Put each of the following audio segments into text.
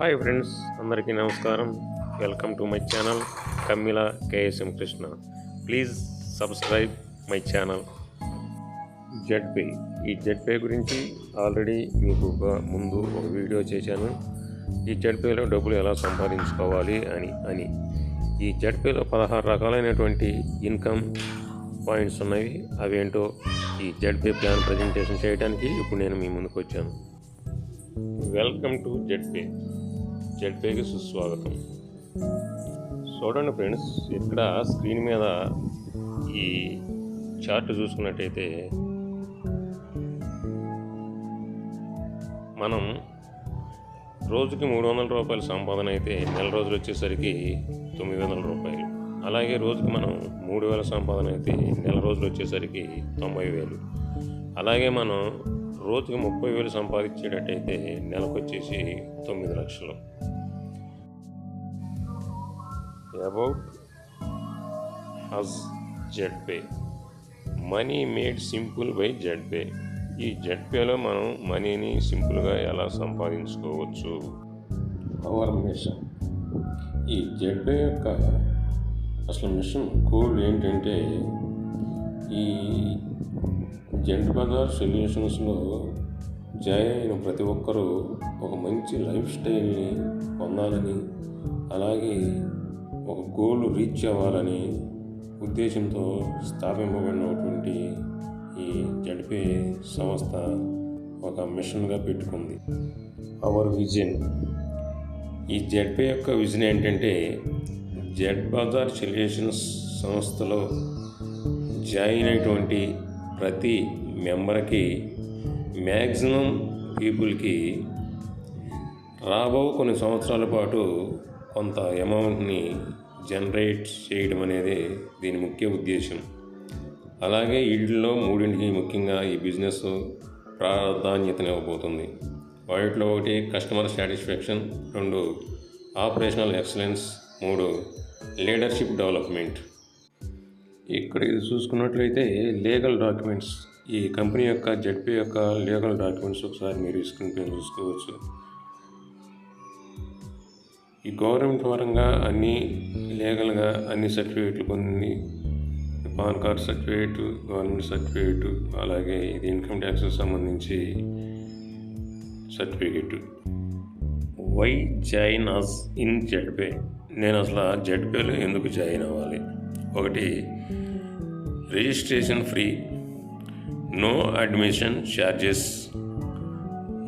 Hi friends అందరికీ నమస్కారం welcome to my channel Kammila KSM Krishna please subscribe my channel pay ఈ Z pay గురించి already మీకు ఒక ముందు ఒక వీడియో చేశాను ఈ పేలో డబ్బులు ఎలా సంపాదించుకోవాలి అని అని ఈ పేలో పదహారు రకాలైనటువంటి ఇన్కమ్ పాయింట్స్ ఉన్నాయి అవేంటో ఈ జెడ్పే ప్లాన్ ప్రజెంటేషన్ చేయడానికి ఇప్పుడు నేను మీ ముందుకు వచ్చాను వెల్కమ్ టు జెడ్ పే జెడ్పేకి సుస్వాగతం చూడండి ఫ్రెండ్స్ ఇక్కడ స్క్రీన్ మీద ఈ చార్ట్ చూసుకున్నట్టయితే మనం రోజుకి మూడు వందల రూపాయలు సంపాదన అయితే నెల రోజులు వచ్చేసరికి తొమ్మిది వందల రూపాయలు అలాగే రోజుకి మనం మూడు వేల సంపాదన అయితే నెల రోజులు వచ్చేసరికి తొంభై వేలు అలాగే మనం రోజుకి ముప్పై వేలు సంపాదించేటట్టయితే వచ్చేసి తొమ్మిది లక్షలు about us Z pay money made simple by Z pay ఈ జెడ్ పేలో మనం మనీని సింపుల్గా ఎలా సంపాదించుకోవచ్చు అవర్ మిషన్ ఈ జెడ్ పే యొక్క అసలు మిషన్ కోడ్ ఏంటంటే ఈ జెంట్ బజార్ సొల్యూషన్స్లో జాయిన్ అయిన ప్రతి ఒక్కరూ ఒక మంచి లైఫ్ స్టైల్ని పొందాలని అలాగే ఒక గోల్ రీచ్ అవ్వాలని ఉద్దేశంతో స్థాపింపబడినటువంటి ఈ జడ్పే సంస్థ ఒక మిషన్గా పెట్టుకుంది అవర్ విజన్ ఈ జడ్పే యొక్క విజన్ ఏంటంటే జడ్ బజార్ సొల్యూషన్స్ సంస్థలో జాయిన్ అయినటువంటి ప్రతి మెంబర్కి మ్యాక్సిమం పీపుల్కి రాబో కొన్ని సంవత్సరాల పాటు కొంత అమౌంట్ని జనరేట్ చేయడం అనేది దీని ముఖ్య ఉద్దేశం అలాగే ఇళ్ళలో మూడింటికి ముఖ్యంగా ఈ బిజినెస్ ప్రాధాన్యతనివ్వబోతుంది వాటిలో ఒకటి కస్టమర్ సాటిస్ఫాక్షన్ రెండు ఆపరేషనల్ ఎక్సలెన్స్ మూడు లీడర్షిప్ డెవలప్మెంట్ ఇక్కడ ఇది చూసుకున్నట్లయితే లీగల్ డాక్యుమెంట్స్ ఈ కంపెనీ యొక్క జడ్పీ యొక్క లీగల్ డాక్యుమెంట్స్ ఒకసారి మీరు స్క్రీన్ చూసుకోవచ్చు ఈ గవర్నమెంట్ పరంగా అన్నీ లీగల్గా అన్ని సర్టిఫికేట్లు పొందింది PAN card certificate government certificate అలాగే ఇది ఇన్కమ్ ట్యాక్స్కి సంబంధించి certificate why join us in Z pay నేను అసలు జెడ్పేలో ఎందుకు జాయిన్ అవ్వాలి ఒకటి registration free no admission charges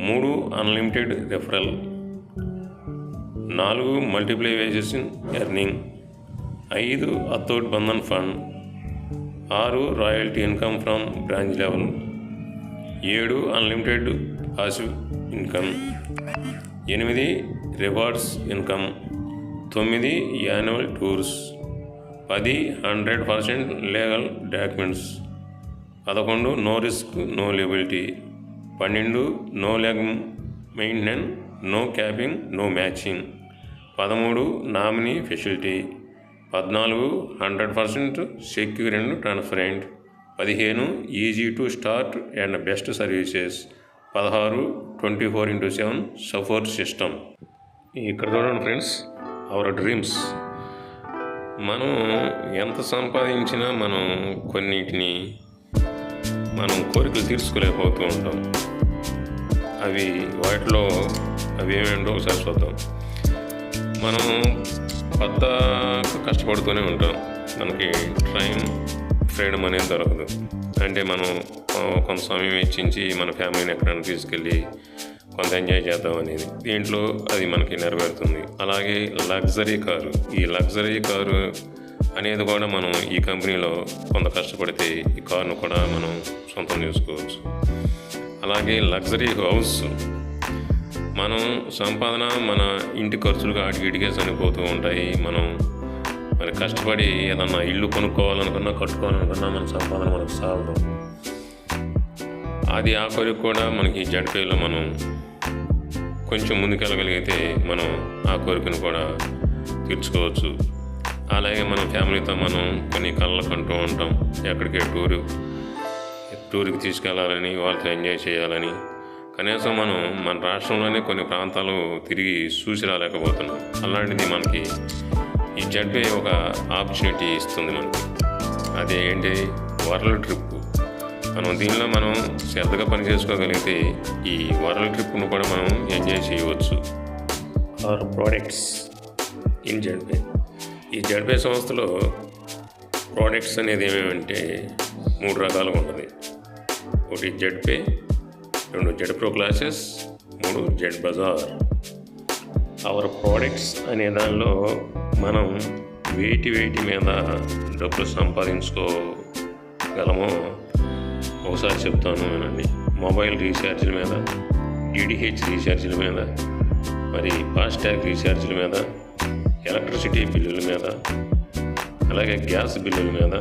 మూడు అన్లిమిటెడ్ రెఫరల్ నాలుగు మల్టిప్లైవేషన్ ఎర్నింగ్ ఐదు అథౌట్ బంధన్ ఫండ్ ఆరు royalty income from branch level ఏడు అన్లిమిటెడ్ పాసివ్ ఇన్కమ్ ఎనిమిది రివార్డ్స్ ఇన్కమ్ తొమ్మిది యాన్యువల్ టూర్స్ పది హండ్రెడ్ పర్సెంట్ లీగల్ డాక్యుమెంట్స్ పదకొండు నో రిస్క్ నో లెబిలిటీ పన్నెండు no leg maintain no capping no matching పదమూడు నామినీ ఫెసిలిటీ పద్నాలుగు hundred percent secure and transparent పదిహేను easy to start and best services పదహారు twenty four into seven support system ఇక్కడ చూడండి friends hour dreams మనం ఎంత సంపాదించినా మనం కొన్నిటిని మనం కోరికలు తీర్చుకోలేకపోతూ ఉంటాం అవి వాటిలో అవి ఏమేంటో ఒకసారి చూద్దాం మనం కొత్త కష్టపడుతూనే ఉంటాం మనకి టైం ఫ్రీడమ్ అనేది దొరకదు అంటే మనం కొంత సమయం వెచ్చించి మన ఫ్యామిలీని ఎక్కడైనా తీసుకెళ్ళి కొంత ఎంజాయ్ చేద్దాం అనేది దీంట్లో అది మనకి నెరవేరుతుంది అలాగే లగ్జరీ కారు ఈ లగ్జరీ కారు అనేది కూడా మనం ఈ కంపెనీలో కొంత కష్టపడితే ఈ కారును కూడా మనం సొంతం చేసుకోవచ్చు అలాగే లగ్జరీ హౌస్ మనం సంపాదన మన ఇంటి ఖర్చులుగా అడిగిడిగే చనిపోతూ ఉంటాయి మనం మరి కష్టపడి ఏదన్నా ఇల్లు కొనుక్కోవాలనుకున్నా కట్టుకోవాలనుకున్నా మన సంపాదన మనకు సాగదు అది ఆఖరికి కూడా మనకి జడ్పేలో మనం కొంచెం ముందుకెళ్ళగలిగితే మనం ఆ కోరికను కూడా తీర్చుకోవచ్చు అలాగే మన ఫ్యామిలీతో మనం కొన్ని కళ్ళ కంటూ ఉంటాం ఎక్కడికే టూరు టూర్కి తీసుకెళ్ళాలని వాళ్ళతో ఎంజాయ్ చేయాలని కనీసం మనం మన రాష్ట్రంలోనే కొన్ని ప్రాంతాలు తిరిగి చూసి రాలేకపోతున్నాం అలాంటిది మనకి ఈ జడ్పే ఒక ఆపర్చునిటీ ఇస్తుంది మనకి అదేంటి వరల్డ్ ట్రిప్ మనం దీనిలో మనం శ్రద్ధగా పని చేసుకోగలిగితే ఈ వరల్డ్ ట్రిప్ను కూడా మనం ఎంజాయ్ చేయవచ్చు our products in Z pay ఈ జడ్పే సంస్థలో ప్రోడక్ట్స్ అనేది ఏమేమంటే మూడు రకాలుగా ఉంటుంది ఒకటి జడ్పే రెండు జెడ్ ప్రో క్లాసెస్ మూడు జడ్ బజార్ అవర్ ప్రోడక్ట్స్ అనే దానిలో మనం వేటి వేటి మీద డబ్బులు సంపాదించుకోగలమో ఒకసారి చెప్తాను అనండి మొబైల్ రీఛార్జ్ల మీద డిడిహెచ్ రీఛార్జీల మీద మరి ఫాస్టాగ్ రీఛార్జీల మీద ఎలక్ట్రిసిటీ బిల్లుల మీద అలాగే గ్యాస్ బిల్లుల మీద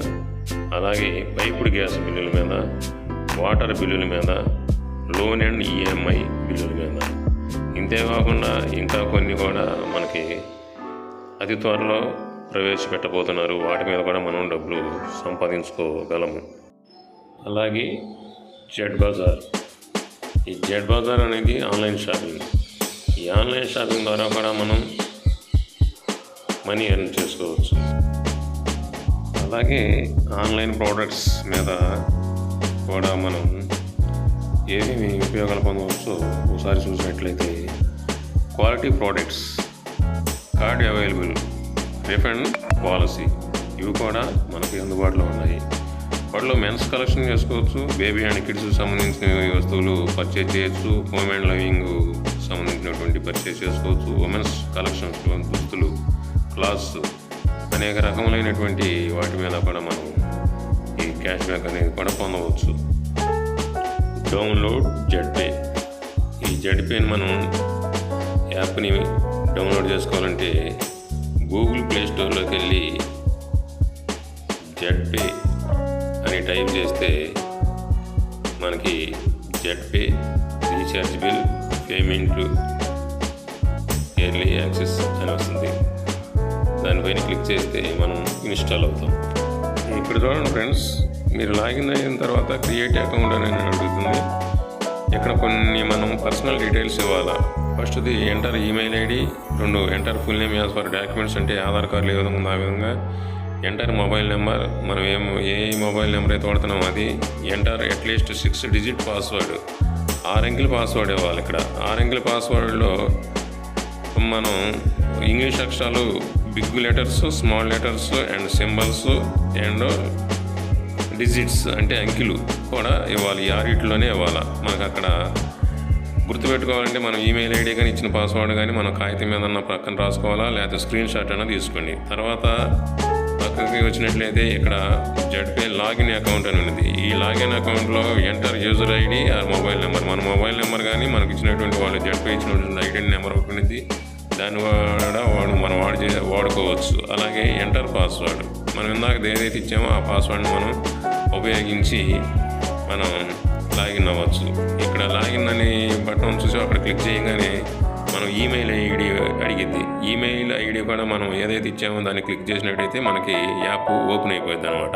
అలాగే పైపుడు గ్యాస్ బిల్లుల మీద వాటర్ బిల్లుల మీద లోన్ అండ్ ఈఎంఐ బిల్లుల మీద ఇంతే కాకుండా ఇంకా కొన్ని కూడా మనకి అతి త్వరలో ప్రవేశపెట్టబోతున్నారు వాటి మీద కూడా మనం డబ్బులు సంపాదించుకోగలము అలాగే జెడ్ బజార్ ఈ జెడ్ బజార్ అనేది ఆన్లైన్ షాపింగ్ ఈ ఆన్లైన్ షాపింగ్ ద్వారా కూడా మనం మనీ ఎర్న్ చేసుకోవచ్చు అలాగే ఆన్లైన్ ప్రోడక్ట్స్ మీద కూడా మనం ఏమేమి ఉపయోగాలు పొందవచ్చో ఒకసారి చూసినట్లయితే quality products card available refund policy ఇవి కూడా మనకి అందుబాటులో ఉన్నాయి వాటిలో మెన్స్ కలెక్షన్ చేసుకోవచ్చు బేబీ అండ్ కిడ్స్ సంబంధించిన వస్తువులు పర్చేజ్ చేయొచ్చు హోమ్ అండ్ లవింగ్ సంబంధించినటువంటి పర్చేజ్ చేసుకోవచ్చు ఉమెన్స్ కలెక్షన్స్ దుస్తులు క్లాత్స్ అనేక రకములైనటువంటి వాటి మీద కూడా మనం ఈ క్యాష్ బ్యాక్ అనేది కూడా పొందవచ్చు డౌన్లోడ్ జెడ్పే ఈ జెడ్పేని మనం యాప్ని డౌన్లోడ్ చేసుకోవాలంటే గూగుల్ ప్లే స్టోర్లోకి వెళ్ళి జెడ్పే అని టైప్ చేస్తే మనకి pay recharge bill payment early access అని వస్తుంది దానిపైన క్లిక్ చేస్తే మనం ఇన్స్టాల్ అవుతాం ఇప్పుడు చూడండి ఫ్రెండ్స్ మీరు లాగిన్ అయిన తర్వాత క్రియేట్ అకౌంట్ అని అడుగుతుంది ఇక్కడ కొన్ని మనం పర్సనల్ డీటెయిల్స్ ఇవ్వాలా ఫస్ట్ది ఎంటర్ ఈమెయిల్ ఐడి రెండు enter full name as per documents అంటే ఆధార్ కార్డులు ఏ విధంగా ఉందో ఆ విధంగా ఎంటర్ మొబైల్ నెంబర్ మనం ఏ ఏ మొబైల్ నెంబర్ అయితే వాడుతున్నాం అది enter at least six digit password ఆరు పాస్వర్డ్ ఇవ్వాలి ఇక్కడ ఆరు పాస్వర్డ్లో మనం ఇంగ్లీష్ అక్షరాలు big letters small letters and symbols and digits అంటే అంకెలు కూడా ఇవ్వాలి ఆరిట్లోనే ఇవ్వాలి మనకు అక్కడ గుర్తుపెట్టుకోవాలంటే మనం ఈమెయిల్ ఐడి కానీ ఇచ్చిన పాస్వర్డ్ కానీ మనం కాగితం మీద ఉన్న పక్కన రాసుకోవాలా లేకపోతే స్క్రీన్ షాట్ అయినా తీసుకోండి తర్వాత పక్కకి వచ్చినట్లయితే ఇక్కడ జడ్పే లాగిన్ అకౌంట్ అని ఉంది ఈ లాగిన్ అకౌంట్లో ఎంటర్ యూజర్ ఐడి ఆ మొబైల్ నెంబర్ మన మొబైల్ నెంబర్ కానీ మనకి ఇచ్చినటువంటి వాళ్ళు జడ్పే ఇచ్చినటువంటి ఐడి నెంబర్ ఒకటి ఉంది దాని కూడా వాడు మనం వాడు చే వాడుకోవచ్చు అలాగే ఎంటర్ పాస్వర్డ్ మనం ఇందాక ఏదైతే ఇచ్చామో ఆ పాస్వర్డ్ని మనం ఉపయోగించి మనం లాగిన్ అవ్వచ్చు ఇక్కడ లాగిన్ అనే బటన్ చూసి అక్కడ క్లిక్ చేయగానే మనం ఈమెయిల్ ఐడి అడిగింది ఈమెయిల్ ఐడి కూడా మనం ఏదైతే ఇచ్చామో దాన్ని క్లిక్ చేసినట్టయితే మనకి యాప్ ఓపెన్ అయిపోయింది అనమాట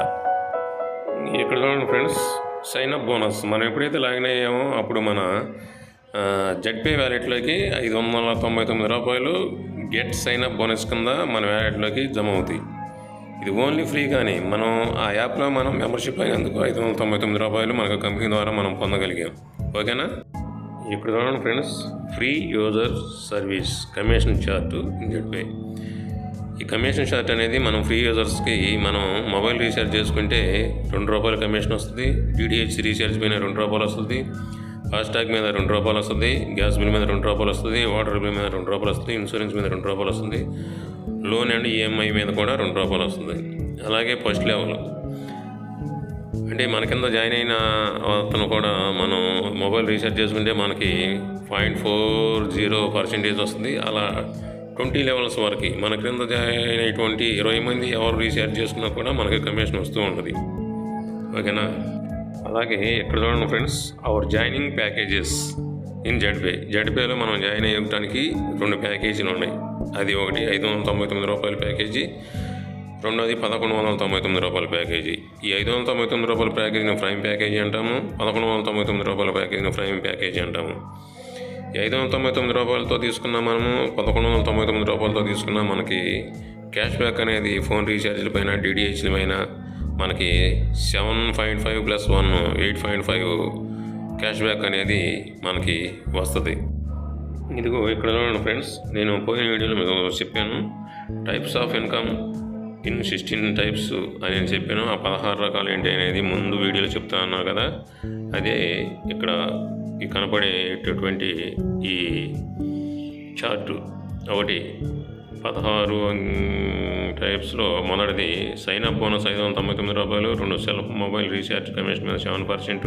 ఇక్కడ చూడండి ఫ్రెండ్స్ సైన్ అప్ బోనస్ మనం ఎప్పుడైతే లాగిన్ అయ్యామో అప్పుడు మన జడ్పే వ్యాలెట్లోకి ఐదు వందల తొంభై తొమ్మిది రూపాయలు గెట్ సైన్ అప్ బోనస్ కింద మన వ్యాలెట్లోకి జమ అవుతాయి ఇది ఓన్లీ ఫ్రీ కానీ మనం ఆ యాప్లో మనం మెంబర్షిప్ అయినందుకు ఐదు వందల తొంభై తొమ్మిది రూపాయలు మనకు కంపెనీ ద్వారా మనం పొందగలిగాం ఓకేనా ఇక్కడ చూడండి friends free user service commission chart gateway ఈ కమిషన్ చార్ట్ అనేది మనం ఫ్రీ యూజర్స్కి మనం మొబైల్ రీఛార్జ్ చేసుకుంటే రెండు రూపాయల కమిషన్ వస్తుంది డిటిహెచ్ రీఛార్జ్ పైన రెండు రూపాయలు వస్తుంది ఫాస్టాగ్ మీద రెండు రూపాయలు వస్తుంది గ్యాస్ బిల్ మీద రెండు రూపాయలు వస్తుంది వాటర్ బిల్ మీద రెండు రూపాయలు వస్తుంది ఇన్సూరెన్స్ మీద రెండు రూపాయలు వస్తుంది లోన్ అండ్ ఈఎంఐ మీద కూడా రెండు రూపాయలు వస్తుంది అలాగే ఫస్ట్ లెవెల్ అంటే మన కింద జాయిన్ అయిన అతను కూడా మనం మొబైల్ రీఛార్జ్ చేసుకుంటే మనకి పాయింట్ ఫోర్ జీరో పర్సెంటేజ్ వస్తుంది అలా ట్వంటీ లెవెల్స్ వరకు మన క్రింద జాయిన్ అయినటువంటి ఇరవై మంది ఎవరు రీఛార్జ్ చేసుకున్నా కూడా మనకి కమిషన్ వస్తూ ఉంటుంది ఓకేనా అలాగే ఎక్కడ చూడండి friends our joining packages in Zpay జడ్పేలో మనం జాయిన్ అయ్యడానికి రెండు ప్యాకేజీలు ఉన్నాయి అది ఒకటి ఐదు వందల తొంభై తొమ్మిది రూపాయల ప్యాకేజీ రెండోది పదకొండు వందల తొంభై తొమ్మిది రూపాయల ప్యాకేజీ ఈ ఐదు వందల తొంభై తొమ్మిది రూపాయల ప్యాకేజీని ఫ్రైమ్ ప్యాకేజీ అంటాము పదకొండు వందల తొంభై తొమ్మిది రూపాయల ప్యాకేజీని ఫ్రైమ్ ప్యాకేజీ అంటాము ఈ ఐదు వందల తొంభై తొమ్మిది రూపాయలతో తీసుకున్న మనము పదకొండు వందల తొంభై తొమ్మిది రూపాయలతో తీసుకున్న మనకి క్యాష్ బ్యాక్ అనేది ఫోన్ రీఛార్జ్ల పైన డిడిహెచ్ల పైన మనకి seven point five plus one eight point five cash back అనేది మనకి వస్తుంది ఇదిగో ఇక్కడ ఫ్రెండ్స్ నేను పోయిన వీడియోలో మీకు చెప్పాను types of income in sixteen types అని నేను చెప్పాను ఆ పదహారు రకాలు ఏంటి అనేది ముందు వీడియోలో చెప్తా అన్నారు కదా అదే ఇక్కడ కనపడేటటువంటి ఈ చార్టు ఒకటి పదహారు టైప్స్లో మొదటిది సైన్ అప్ బోనస్ ఐదు వందల తొంభై తొమ్మిది రూపాయలు రెండు సెల్ మొబైల్ రీఛార్జ్ కమిషన్ మీద seven percent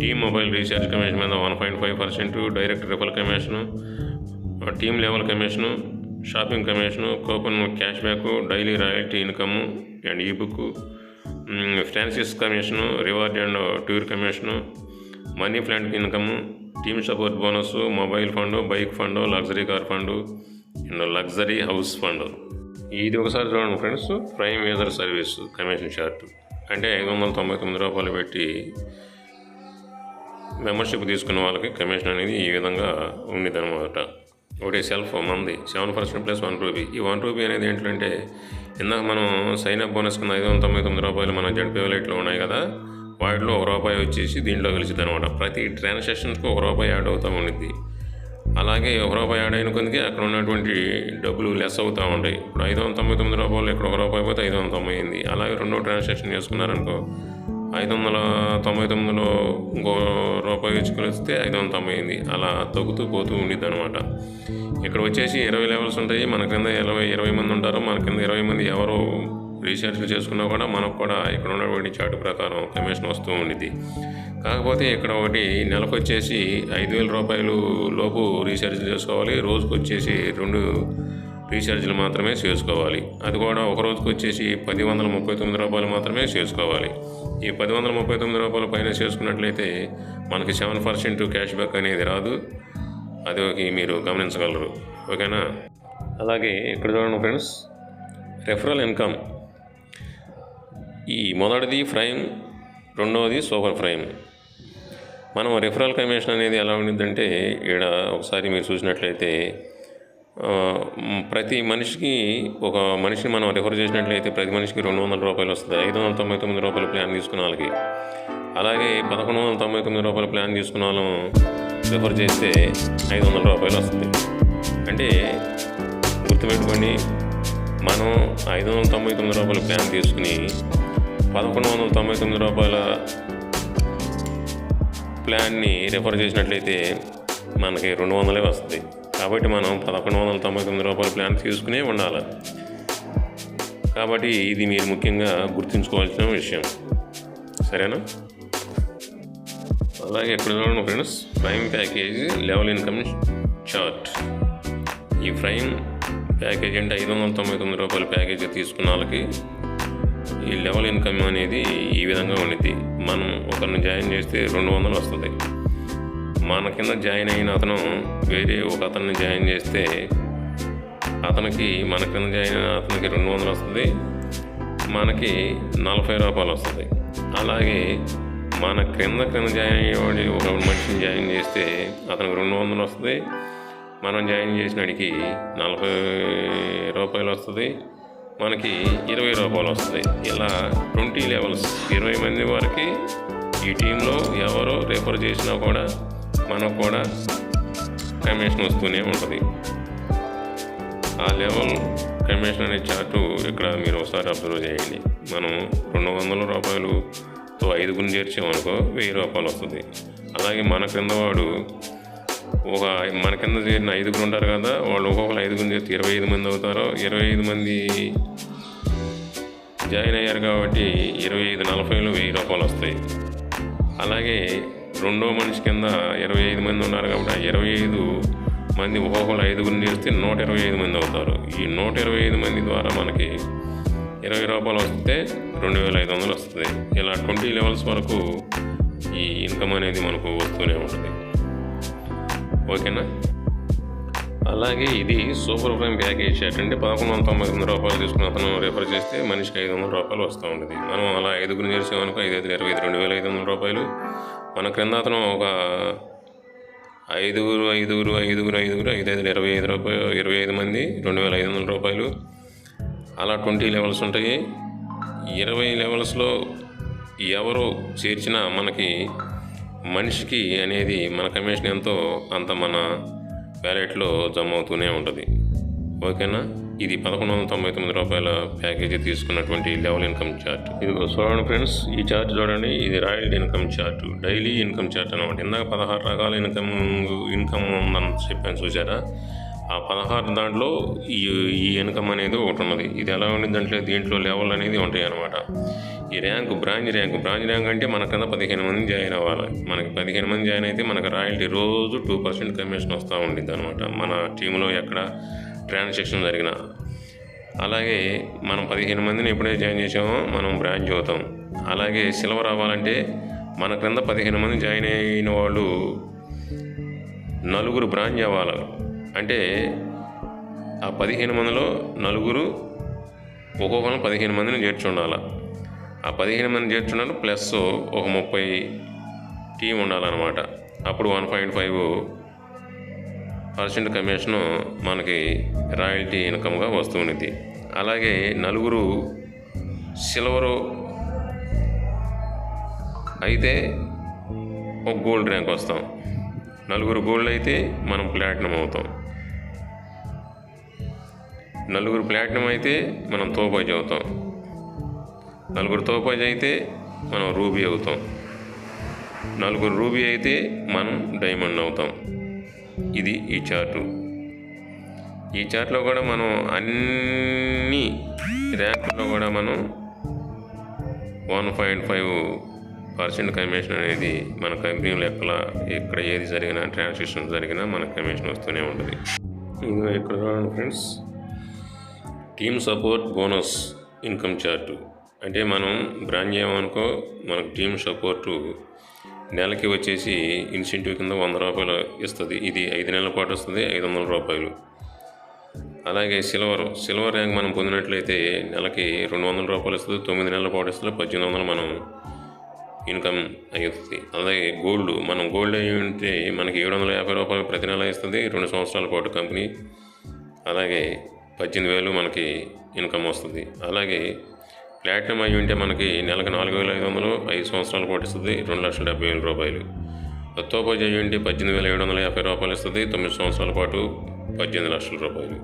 team mobile recharge commission మీద one point five percent direct referral commission team level commission shopping commission coupon cash back daily royalty income and ఈ book franchise commission reward and tour commission money plant income team support bonus mobile fund bike fund luxury car fund and luxury house fund ఇది ఒకసారి చూడండి friends prime వేదర్ service commission chart అంటే ఐదు వందల తొంభై తొమ్మిది రూపాయలు పెట్టి మెంబర్షిప్ తీసుకున్న వాళ్ళకి కమిషన్ అనేది ఈ విధంగా ఉండేదన్నమాట ఒకటి సెల్ఫ్ మంది seven percent plus one rupee ఈ వన్ రూపీ అనేది ఏంటంటే ఇందాక మనం సైన్ అప్ బోనస్ కింద ఐదు వందల తొంభై తొమ్మిది రూపాయలు మన జడ్పీ వాలెట్లో ఉన్నాయి కదా వాటిలో ఒక రూపాయి వచ్చేసి దీంట్లో కలిసింది అనమాట ప్రతి ట్రాన్సాక్షన్స్కి ఒక రూపాయి యాడ్ అవుతూ ఉండిద్ది అలాగే ఒక రూపాయి యాడ్ అయిన కొద్దికి అక్కడ ఉన్నటువంటి డబ్బులు లెస్ అవుతూ ఉంటాయి ఇప్పుడు ఐదు వందల తొంభై తొమ్మిది రూపాయలు ఇక్కడ ఒక రూపాయి పోతే ఐదు వందల తొంభై అయింది అలాగే రెండో ట్రాన్సాక్షన్ చేసుకున్నారనుకో ఐదు వందల తొంభై తొమ్మిదిలో గో రూపాయి వస్తే ఐదు వందల తొంభై అయింది అలా తగ్గుతూ పోతూ ఉండిద్ది అనమాట ఇక్కడ వచ్చేసి ఇరవై లెవెల్స్ ఉంటాయి మన కింద ఇరవై ఇరవై మంది ఉంటారు మన కింద ఇరవై మంది ఎవరు రీసెర్చ్లు చేసుకున్నా కూడా మనకు కూడా ఇక్కడ ఉన్నటువంటి చాటు ప్రకారం కమిషన్ వస్తూ ఉండిద్ది కాకపోతే ఇక్కడ ఒకటి నెలకు వచ్చేసి ఐదు వేల రూపాయలు లోపు రీఛార్జ్లు చేసుకోవాలి రోజుకు వచ్చేసి రెండు రీఛార్జ్లు మాత్రమే చేసుకోవాలి అది కూడా ఒక రోజుకు వచ్చేసి పది వందల ముప్పై తొమ్మిది రూపాయలు మాత్రమే చేసుకోవాలి ఈ పది వందల ముప్పై తొమ్మిది రూపాయలు పైన చేసుకున్నట్లయితే మనకి సెవెన్ పర్సెంట్ క్యాష్ బ్యాక్ అనేది రాదు అది మీరు గమనించగలరు ఓకేనా అలాగే ఇక్కడ చూడండి ఫ్రెండ్స్ రెఫరల్ ఇన్కమ్ ఈ మొదటిది ఫ్రైమ్ రెండవది సూపర్ ఫ్రైమ్ మనం రెఫరల్ కమిషన్ అనేది ఎలా ఉండిందంటే ఇక్కడ ఒకసారి మీరు చూసినట్లయితే ప్రతి మనిషికి ఒక మనిషిని మనం రిఫర్ చేసినట్లయితే ప్రతి మనిషికి రెండు వందల రూపాయలు వస్తుంది ఐదు వందల తొంభై తొమ్మిది రూపాయల ప్లాన్ తీసుకున్న వాళ్ళకి అలాగే పదకొండు వందల తొంభై తొమ్మిది రూపాయల ప్లాన్ తీసుకున్న వాళ్ళం రిఫర్ చేస్తే ఐదు వందల రూపాయలు వస్తుంది అంటే గుర్తుపెట్టుకోండి మనం ఐదు వందల తొంభై తొమ్మిది రూపాయల ప్లాన్ తీసుకుని పదకొండు వందల తొంభై తొమ్మిది రూపాయల ప్లాన్ని రిఫర్ చేసినట్లయితే మనకి రెండు వందలే వస్తుంది కాబట్టి మనం పదకొండు వందల తొంభై తొమ్మిది రూపాయల ప్లాన్ తీసుకునే ఉండాలి కాబట్టి ఇది మీరు ముఖ్యంగా గుర్తుంచుకోవాల్సిన విషయం సరేనా అలాగే ఎక్కడ చూడండి friends prime package level income chart ఈ ప్రైమ్ ప్యాకేజ్ అంటే ఐదు వందల తొంభై తొమ్మిది రూపాయల ప్యాకేజ్ తీసుకున్న వాళ్ళకి ఈ లెవెల్ ఇన్కమ్ అనేది ఈ విధంగా ఉండేది మనం ఒకరిని జాయిన్ చేస్తే రెండు వందలు వస్తుంది మన కింద జాయిన్ అయిన అతను వేరే ఒక అతన్ని జాయిన్ చేస్తే అతనికి మన కింద జాయిన్ అయిన అతనికి రెండు వందలు వస్తుంది మనకి నలభై రూపాయలు వస్తుంది అలాగే మన క్రింద క్రింద జాయిన్ అయ్యేవాడి ఒక మనిషిని జాయిన్ చేస్తే అతనికి రెండు వందలు వస్తుంది మనం జాయిన్ చేసినడికి నలభై రూపాయలు వస్తుంది మనకి ఇరవై రూపాయలు వస్తుంది ఇలా ట్వంటీ లెవెల్స్ ఇరవై మంది వారికి ఈ టీంలో ఎవరో రిఫర్ చేసినా కూడా మనకు కూడా కమిషన్ వస్తూనే ఉంటుంది ఆ లెవెల్ కమిషన్ అనే చార్టు ఇక్కడ మీరు ఒకసారి అబ్జర్వ్ చేయండి మనం రెండు వందల రూపాయలు ఐదుగురిని ఐదుగురు చేర్చామనుకో వెయ్యి రూపాయలు వస్తుంది అలాగే మన కింద వాడు ఒక మన కింద చేరిన ఐదుగురు ఉంటారు కదా వాళ్ళు ఒక్కొక్కరు ఐదుగురు చేస్తే ఇరవై ఐదు మంది అవుతారు ఇరవై ఐదు మంది జాయిన్ అయ్యారు కాబట్టి ఇరవై ఐదు నలభైలో వెయ్యి రూపాయలు వస్తాయి అలాగే రెండో మనిషి కింద ఇరవై ఐదు మంది ఉన్నారు కాబట్టి ఆ ఇరవై ఐదు మంది ఊహలు ఐదుగురు నేర్స్తే నూట ఇరవై ఐదు మంది అవుతారు ఈ నూట ఇరవై ఐదు మంది ద్వారా మనకి ఇరవై రూపాయలు వస్తే రెండు వేల ఐదు వందలు వస్తుంది ఇలా ట్వంటీ లెవెల్స్ వరకు ఈ ఇన్కమ్ అనేది మనకు వస్తూనే ఉంటుంది ఓకేనా అలాగే ఇది సూపర్ ప్రైమ్ ప్యాకేజ్ అంటే పదకొండు వందల తొంభై తొమ్మిది రూపాయలు తీసుకుని అతను రిఫర్ చేస్తే మనిషికి ఐదు వందల రూపాయలు వస్తూ ఉంటుంది మనం అలా ఐదుగురు చేసామనుకో ఐదు ఐదు ఇరవై ఐదు రెండు వేల ఐదు వందల రూపాయలు మన క్రింద అతను ఒక ఐదుగురు ఐదుగురు ఐదుగురు ఐదుగురు ఐదు ఐదు ఇరవై ఐదు రూపాయలు ఇరవై ఐదు మంది రెండు వేల ఐదు వందల రూపాయలు అలా ట్వంటీ లెవెల్స్ ఉంటాయి ఇరవై లెవెల్స్లో ఎవరు చేర్చినా మనకి మనిషికి అనేది మన కమిషన్ ఎంతో అంత మన వ్యాలెట్లో జమ అవుతూనే ఉంటుంది ఓకేనా ఇది పదకొండు వందల తొంభై తొమ్మిది రూపాయల ప్యాకేజీ తీసుకున్నటువంటి లెవెల్ ఇన్కమ్ చార్ట్ ఇది చూడండి ఫ్రెండ్స్ ఈ చార్ట్ చూడండి ఇది royal income chart daily income chart అనమాట ఇందాక పదహారు రకాల ఇన్కమ్ ఇన్కమ్ ఉందని చెప్పాను చూసారా ఆ పదహారు దాంట్లో ఈ ఈ ఇన్కమ్ అనేది ఒకటి ఉన్నది ఇది ఎలా దాంట్లో దీంట్లో లెవెల్ అనేది ఉంటాయి అనమాట ఈ rank branch rank branch rank అంటే మన కన్నా పదిహేను మంది జాయిన్ అవ్వాలి మనకి పదిహేను మంది జాయిన్ అయితే మనకు రాయల్టీ రోజు టూ పర్సెంట్ కమిషన్ వస్తూ ఉండింది అనమాట మన టీంలో ఎక్కడ ట్రాన్సాక్షన్ జరిగిన అలాగే మనం పదిహేను మందిని ఎప్పుడైతే జాయిన్ చేసామో మనం బ్రాంచ్ అవుతాం అలాగే సిల్వర్ అవ్వాలంటే మన క్రింద పదిహేను మంది జాయిన్ అయిన వాళ్ళు నలుగురు బ్రాంచ్ అవ్వాలి అంటే ఆ పదిహేను మందిలో నలుగురు ఒక్కొక్కరు పదిహేను మందిని చేర్చుండాలి ఆ పదిహేను మంది చేర్చుండాలి ప్లస్ ఒక ముప్పై టీం ఉండాలన్నమాట అప్పుడు one point five percent commission మనకి రాయల్టీ ఇన్కమ్గా వస్తున్నది అలాగే నలుగురు సిల్వరు అయితే ఒక గోల్డ్ ర్యాంక్ వస్తాం నలుగురు గోల్డ్ అయితే మనం ప్లాటినం అవుతాం నలుగురు ప్లాటినం అయితే మనం తోపాజ్ అవుతాం నలుగురు తోపాజ్ అయితే మనం రూబీ అవుతాం నలుగురు రూబీ అయితే మనం డైమండ్ అవుతాం ఇది ఈ చార్టు ఈ చార్ట్లో కూడా మనం అన్ని ర్యాంకుల్లో కూడా మనం one point five percent commission అనేది మన కంపెనీ లెక్కల ఎక్కడ ఏది జరిగినా ట్రాన్సాక్షన్ జరిగినా మన కమిషన్ వస్తూనే ఉంటుంది ఇంకా ఇక్కడ చూడండి friends team support bonus income chart అంటే మనం బ్రాంచ్ చేయమనుకో మనకు టీమ్ సపోర్టు నెలకి వచ్చేసి ఇన్సెంటివ్ కింద వంద రూపాయలు ఇస్తుంది ఇది ఐదు నెలల పాటు వస్తుంది ఐదు వందల రూపాయలు అలాగే సిల్వర్ సిల్వర్ ర్యాంక్ మనం పొందినట్లయితే నెలకి రెండు వందల రూపాయలు ఇస్తుంది తొమ్మిది నెలల పాటు ఇస్తుంది పద్దెనిమిది వందలు మనం ఇన్కమ్ అవుతుంది అలాగే గోల్డ్ మనం గోల్డ్ అయి ఉంటే మనకి ఏడు వందల యాభై రూపాయలు ప్రతి నెల ఇస్తుంది రెండు సంవత్సరాల పాటు కంపెనీ అలాగే పద్దెనిమిది వేలు మనకి ఇన్కమ్ వస్తుంది అలాగే ప్లాటినం అయి ఉంటే మనకి నెలకు నాలుగు వేల ఐదు వందలు ఐదు సంవత్సరాలు పాటు ఇస్తుంది రెండు లక్షల డెబ్బై వేల రూపాయలు దత్తోపాధ్యాయ అయి ఉంటే పద్దెనిమిది వేల ఏడు వందల యాభై రూపాయలు ఇస్తుంది తొమ్మిది సంవత్సరాల పాటు పద్దెనిమిది లక్షల రూపాయలు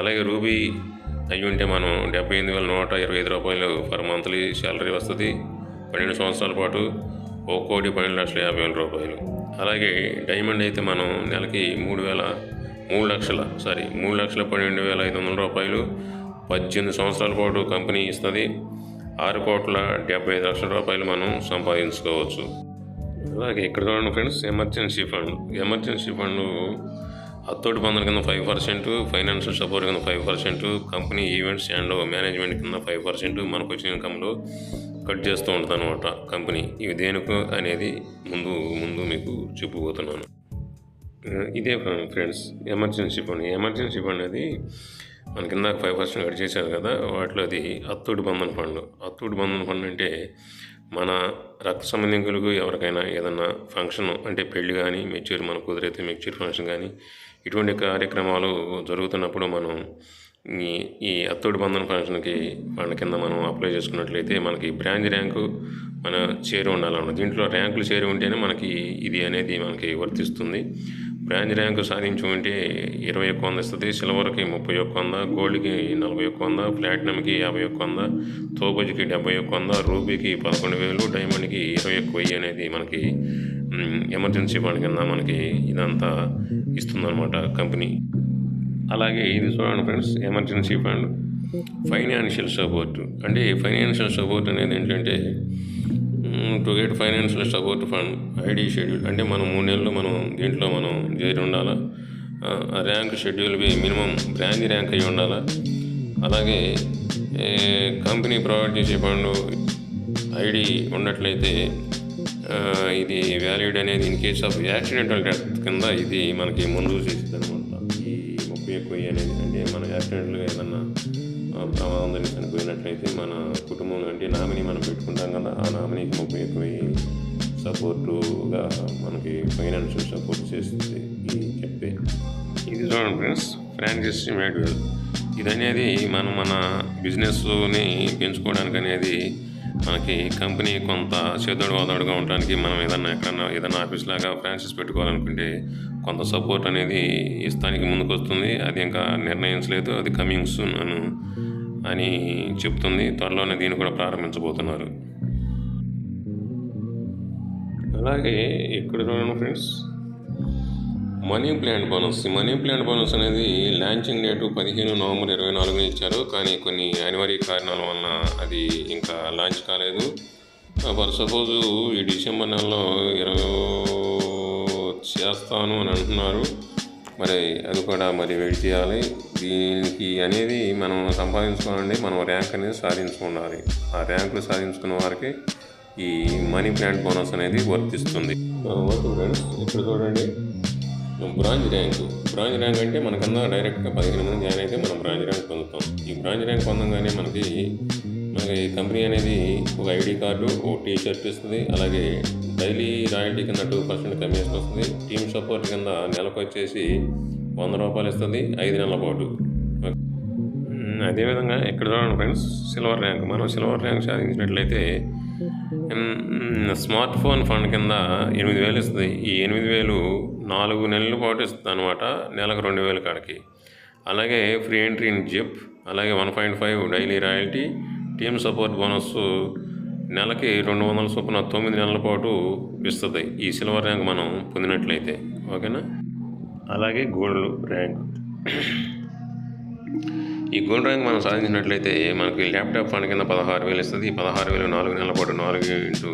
అలాగే రూబీ అయి ఉంటే మనం డెబ్బై ఎనిమిది వేల నూట ఇరవై ఐదు రూపాయలు పర్ మంత్లీ శాలరీ వస్తుంది పన్నెండు సంవత్సరాల పాటు ఒక కోటి పన్నెండు లక్షల యాభై వేల రూపాయలు అలాగే డైమండ్ అయితే మనం నెలకి మూడు వేల మూడు లక్షల సారీ మూడు లక్షల పన్నెండు వేల ఐదు వందల రూపాయలు పద్దెనిమిది సంవత్సరాల పాటు కంపెనీ ఇస్తుంది ఆరు కోట్ల డెబ్బై ఐదు లక్షల రూపాయలు మనం సంపాదించుకోవచ్చు అలాగే ఇక్కడ చూడండి friends emergency fund emergency fund Attoti పనుల కింద ఫైవ్ పర్సెంట్ ఫైనాన్షియల్ సపోర్ట్ కింద five percent company events and management కింద ఫైవ్ పర్సెంట్ మనకు వచ్చిన ఇన్కంలో కట్ చేస్తూ ఉంటుంది అనమాట కంపెనీ ఇవి దేనికి అనేది ముందు ముందు మీకు చెప్పుకోతున్నాను ఇదే friends emergency fund emergency fund అనేది మన కింద ఫైవ్ పర్సెంట్ కట్ చేశారు కదా వాటిలో అది అత్తుడు బంధన ఫండ్ అత్తుడు బంధన ఫండ్ అంటే మన రక్త సంబంధికులకు ఎవరికైనా ఏదన్నా ఫంక్షన్ అంటే పెళ్లి కానీ మెచ్యూర్ మన కుదిరైతే మెచ్యూర్ ఫంక్షన్ కానీ ఇటువంటి కార్యక్రమాలు జరుగుతున్నప్పుడు మనం ఈ ఈ అత్తోడి బంధన ఫంక్షన్కి మన కింద మనం అప్లై చేసుకున్నట్లయితే మనకి బ్రాంచ్ ర్యాంకు మన చేరి ఉండాలన్నమాట దీంట్లో ర్యాంకులు చేరి ఉంటేనే మనకి ఇది అనేది మనకి వర్తిస్తుంది బ్రాంజ్ ర్యాంకు సాధించి ఉంటే ఇరవై ఒక్క వంద ఇస్తుంది సిల్వర్కి ముప్పై ఒక్క వంద గోల్డ్కి నలభై ఒక్క వంద ప్లాటినంకి యాభై ఒక్క వంద తోబజ్కి డెబ్బై ఒక్క వంద రూబీకి పదకొండు వేలు డైమండ్కి ఇరవై ఒక్క వెయ్యి అనేది మనకి ఎమర్జెన్సీ బాండ్ కింద మనకి ఇదంతా ఇస్తుందన్నమాట కంపెనీ అలాగే ఇది చూడండి friends emergency fund financial support అంటే ఫైనాన్షియల్ సపోర్ట్ అనేది ఏంటంటే to get financial support fund ID schedule అంటే మనం మూడు నెలలు మనం దీంట్లో మనం చేరి ఉండాలా rank schedule B minimum branch rank అయ్యి ఉండాలా అలాగే కంపెనీ ప్రొవైడ్ చేసే ఫండ్ ఐడి ఉన్నట్లయితే ఇది వ్యాల్యూడ్ అనేది in case of accidental death కింద ఇది మనకి ముందు చేసేది అనమాట ఈ ముప్పై ఎక్కువ అనేది పెట్టినట్టయితే మన కుటుంబంలో అంటే నామినీ మనం పెట్టుకుంటాం కదా ఆ నామినీకి ముప్పై సపోర్టుగా మనకి ఫైనాన్షియల్ సపోర్ట్ చేస్తుంది ఈ చెప్పే ఇది చూడండి ఫ్రెండ్స్ ఫ్రాంచైజీ మ్యాడ్యూల్ ఇది అనేది మనం మన బిజినెస్ని పెంచుకోవడానికి అనేది మనకి కంపెనీ కొంత చేదోడు వాదోడుగా ఉండడానికి మనం ఏదన్నా ఎక్కడన్నా ఏదన్నా ఆఫీస్ లాగా ఫ్రాంచైజ్ పెట్టుకోవాలనుకుంటే కొంత సపోర్ట్ అనేది ఇస్తానికి ముందుకు వస్తుంది అది ఇంకా నిర్ణయించలేదు అది కమింగ్ సూన్ అను అని చెప్తుంది త్వరలోనే దీన్ని కూడా ప్రారంభించబోతున్నారు అలాగే ఇక్కడ చూడండి friends money plant bonus money plant bonus అనేది లాంచింగ్ డేటు పదిహేను నవంబర్ ఇరవై నాలుగున ఇచ్చారు కానీ కొన్ని అనివార్య కారణాల వలన అది ఇంకా లాంచ్ కాలేదు ఫర్ సపోజు ఈ డిసెంబర్ నెలలో ఇరవై చేస్తాను అని అంటున్నారు మరి అది కూడా మరి వెయిట్ చేయాలి దీనికి అనేది మనం సంపాదించుకోవాలండి మనం ర్యాంక్ అనేది సాధించుకోవాలి ఆ ర్యాంకులు సాధించుకున్న వారికి ఈ మనీ ప్లాంట్ బోనస్ అనేది వర్తిస్తుంది ఇప్పుడు చూడండి బ్రాంచ్ ర్యాంక్ బ్రాంచ్ ర్యాంక్ అంటే మనకన్నా డైరెక్ట్గా పదిహేను మంది జాయిన్ అయితే మనం బ్రాంచ్ ర్యాంక్ పొందుతాం ఈ బ్రాంచ్ ర్యాంక్ పొందంగానే మనకి ఈ కంపెనీ అనేది ఒక ఐడి కార్డు ఓ టీ షర్ట్ ఇస్తుంది అలాగే డైలీ రాయల్టీ కింద టూ పర్సెంట్ కమిషన్ వస్తుంది టీమ్ సపోర్ట్ కింద నెలకు వచ్చేసి వంద రూపాయలు ఇస్తుంది ఐదు నెలల పాటు అదేవిధంగా ఇక్కడ చూడండి ఫ్రెండ్స్ సిల్వర్ ర్యాంక్ మనం సిల్వర్ ర్యాంక్ సాధించినట్లయితే స్మార్ట్ ఫోన్ ఫండ్ కింద ఎనిమిది వేలు ఇస్తుంది ఈ ఎనిమిది వేలు నాలుగు నెలల పాటు ఇస్తుంది అనమాట నెలకు రెండు వేల కాడికి అలాగే ఫ్రీ ఎంట్రీ ఇన్ జిప్ అలాగే one point five daily royalty team support bonus నెలకి రెండు వందల చొప్పున తొమ్మిది నెలల పాటు ఇస్తుంది ఈ సిల్వర్ ర్యాంక్ మనం పొందినట్లయితే ఓకేనా అలాగే గోల్డ్ ర్యాంక్ ఈ గోల్డ్ ర్యాంక్ మనం సాధించినట్లయితే మనకి ల్యాప్టాప్ ఫండ్ కింద పదహారు వేలు ఇస్తుంది ఈ పదహారు వేలు నాలుగు నెలల పాటు నాలుగు ఇంటూ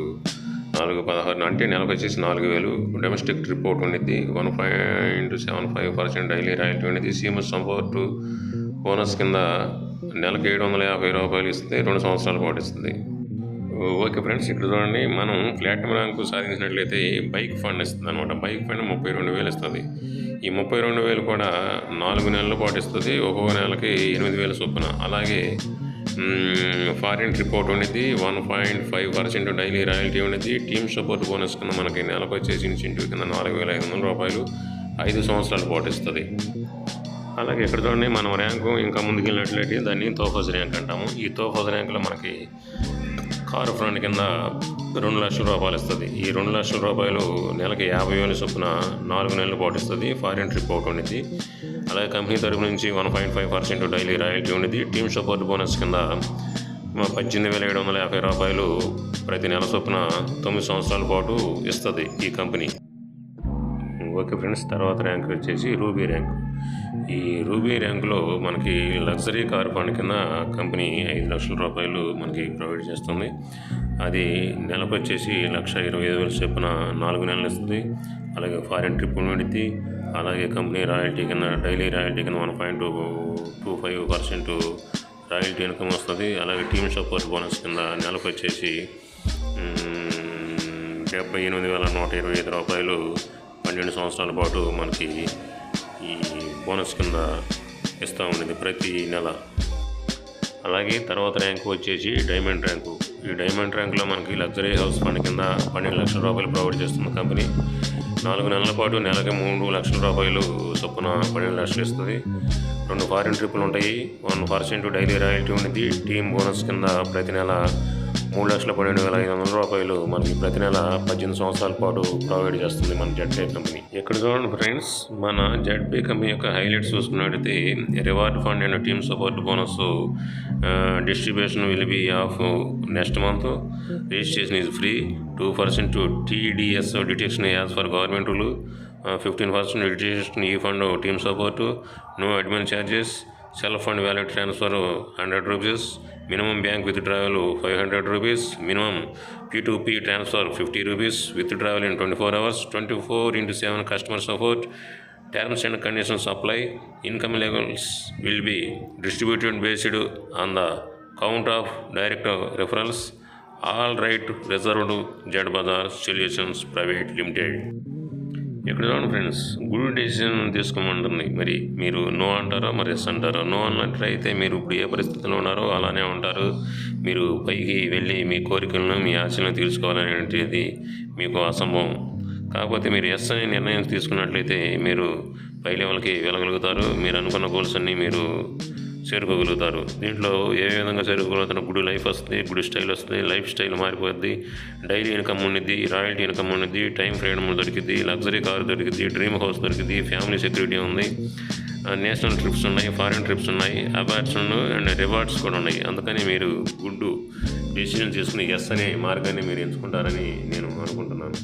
నాలుగు పదహారు అంటే నెలకు వచ్చేసి నాలుగు వేలు డొమెస్టిక్ ట్రిప్ ఒకటి ఉండిద్ది one point seven five percent daily royalty ఉండిద్ది సీఎం సపోర్ట్ బోనస్ కింద నెలకు ఏడు వందల యాభై రూపాయలు ఇస్తే రెండు సంవత్సరాల పాటు ఇస్తుంది ఓకే ఫ్రెండ్స్ ఇక్కడ చూడండి మనం ప్లాటినం ర్యాంకు సాధించినట్లయితే బైక్ ఫండ్ ఇస్తుంది అనమాట బైక్ ఫండ్ ముప్పై రెండు వేలు ఇస్తుంది ఈ ముప్పై రెండు వేలు కూడా నాలుగు నెలల పాటు ఇస్తుంది ఒక్కొక్క నెలకి ఎనిమిది వేల చొప్పున అలాగే ఫారిన్ రిపోర్ట్ ఉండేది one point five percent daily royalty ఉండేది టీమ్ సపోర్ట్ బోనస్ కింద మనకి నెలకు వచ్చేసి ఇంటి కింద నాలుగు వేల ఐదు వందల రూపాయలు ఐదు సంవత్సరాలు పాటు ఇస్తుంది అలాగే ఎక్కడితోనే మనం ర్యాంకు ఇంకా ముందుకెళ్ళినట్లయితే దాన్ని తోఫాజ్ ర్యాంక్ అంటాము ఈ తోఫాజ్ ర్యాంకులో మనకి కారు ఫ్రంట్ కింద రెండు లక్షల రూపాయలు ఇస్తుంది ఈ రెండు లక్షల రూపాయలు నెలకి యాభై వేల చొప్పున నాలుగు నెలల పాటు ఇస్తుంది ఫారిన్ ట్రిప్ ఒకటి ఉండేది అలాగే కంపెనీ తరపు నుంచి one point five percent daily royalty ఉండేది టీమ్ సపోర్ట్ బోనస్ కింద పద్దెనిమిది వేల ఏడు వందల యాభై రూపాయలు ప్రతి నెల చొప్పున తొమ్మిది సంవత్సరాల పాటు ఇస్తుంది ఈ కంపెనీ ఓకే ఫ్రెండ్స్ తర్వాత ర్యాంక్ వచ్చేసి రూబీ ర్యాంక్ ఈ రూబీ ర్యాంక్లో మనకి లగ్జరీ కార్ పని కింద కంపెనీ ఐదు లక్షల రూపాయలు మనకి ప్రొవైడ్ చేస్తుంది అది నెలకు వచ్చేసి లక్ష ఇరవై ఐదు వేల చొప్పున నాలుగు నెలలు ఇస్తుంది అలాగే ఫారిన్ ట్రిప్ పెడితే అలాగే కంపెనీ రాయల్టీ కింద డైలీ రాయల్టీ కింద one point two five percent royalty income వస్తుంది అలాగే టీమ్ సపోర్ట్ బోనస్ కింద నెలకు వచ్చేసి డెబ్బై ఎనిమిది వేల నూట ఇరవై ఐదు రూపాయలు పన్నెండు సంవత్సరాల పాటు మనకి ఈ బోనస్ కింద ఇస్తూ ఉండేది ప్రతి నెల అలాగే తర్వాత ర్యాంకు వచ్చేసి డైమండ్ ర్యాంకు ఈ డైమండ్ ర్యాంక్లో మనకి లగ్జరీ హౌస్ ఫండ్ కింద పన్నెండు లక్షల రూపాయలు ప్రొవైడ్ చేస్తుంది కంపెనీ నాలుగు నెలల పాటు నెలకి మూడు లక్షల రూపాయలు చొప్పున పన్నెండు లక్షలు ఇస్తుంది రెండు ఫారిన్ ట్రిప్పులు ఉంటాయి వన్ పర్సెంట్ డైలీ రాయల్టీ ఉండేది టీమ్ బోనస్ కింద ప్రతి నెల మూడు లక్షల పన్నెండు వేల ఐదు వందల రూపాయలు మనకి ప్రతి నెల పద్దెనిమిది సంవత్సరాల పాటు ప్రొవైడ్ చేస్తుంది మన జెడ్బే కంపెనీ ఎక్కడ చూడండి ఫ్రెండ్స్ మన జెడ్బే కంపెనీ యొక్క హైలైట్స్ చూసుకున్నట్టయితే reward fund and team support bonus distribution will be of next month registration is free two percent TDS detection as per government fifteen percent registration ఈ fund team support no admin charges Cell fund value transfer 100 rupees, minimum bank withdrawal 500 rupees, minimum P2P transfer 50 rupees, withdrawal in 24 hours, 24/7 customer support, terms and conditions apply, income levels will be distributed based on the count of direct referrals. All right reserved Z Bazaar Solutions Private Limited. ఇక్కడ చూడండి friends good decision తీసుకోమంటుంది మరి మీరు no అంటారో మరి yes అంటారో no అన్నట్లయితే మీరు ఇప్పుడు ఏ పరిస్థితిలో ఉన్నారో అలానే ఉంటారు మీరు పైకి వెళ్ళి మీ కోరికలను మీ ఆశలను తీర్చుకోవాలనేది మీకు అసంభవం కాకపోతే మీరు ఎస్ అనే నిర్ణయం తీసుకున్నట్లయితే మీరు పై లెవెల్కి వెళ్ళగలుగుతారు మీరు అనుకున్న గోల్స్ అన్నీ మీరు చేరుకోగలుగుతారు దీంట్లో ఏ విధంగా చేరుకోగలుగుతారు గుడ్ లైఫ్ వస్తుంది గుడ్ స్టైల్ వస్తుంది లైఫ్ స్టైల్ మారిపోద్ది డైలీ ఇన్కమ్ ఉండిద్ది రాయల్టీ ఇన్కమ్ ఉండిద్ది టైం ఫ్రీడమ్ దొరికిద్ది లగ్జరీ కార్ దొరికిద్ది డ్రీమ్ హౌస్ దొరికింది ఫ్యామిలీ సెక్యూరిటీ ఉంది నేషనల్ ట్రిప్స్ ఉన్నాయి ఫారిన్ ట్రిప్స్ ఉన్నాయి అవార్డ్స్ అండ్ రివార్డ్స్ కూడా ఉన్నాయి అందుకని మీరు గుడ్ డెసిషన్ తీసుకుని ఎస్ అనే మార్గాన్ని మీరు ఎంచుకుంటారని నేను అనుకుంటున్నాను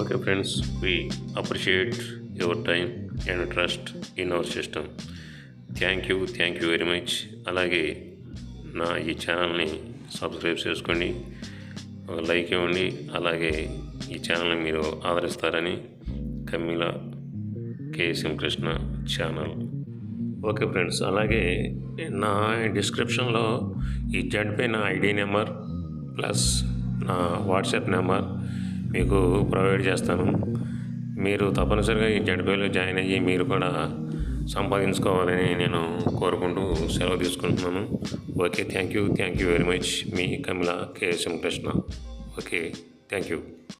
okay friends we appreciate your time and trust in our system thank you thank you very much అలాగే నా ఈ ఛానల్ని సబ్స్క్రైబ్ చేసుకోండి ఒక లైక్ ఇవ్వండి అలాగే ఈ ఛానల్ని మీరు ఆదరిస్తారని Kamila KSM Krishna channel okay friends అలాగే నా డిస్క్రిప్షన్లో ఈ జడ్పే నా ఐడి నెంబర్ ప్లస్ నా వాట్సాప్ నెంబర్ మీకు ప్రొవైడ్ చేస్తాను మీరు తప్పనిసరిగా ఈ జడ్పేలో జాయిన్ అయ్యి మీరు కూడా సంపాదించుకోవాలని నేను కోరుకుంటూ సెలవు తీసుకుంటున్నాను okay thank you thank you very much me Kamila KSM Krishna okay thank you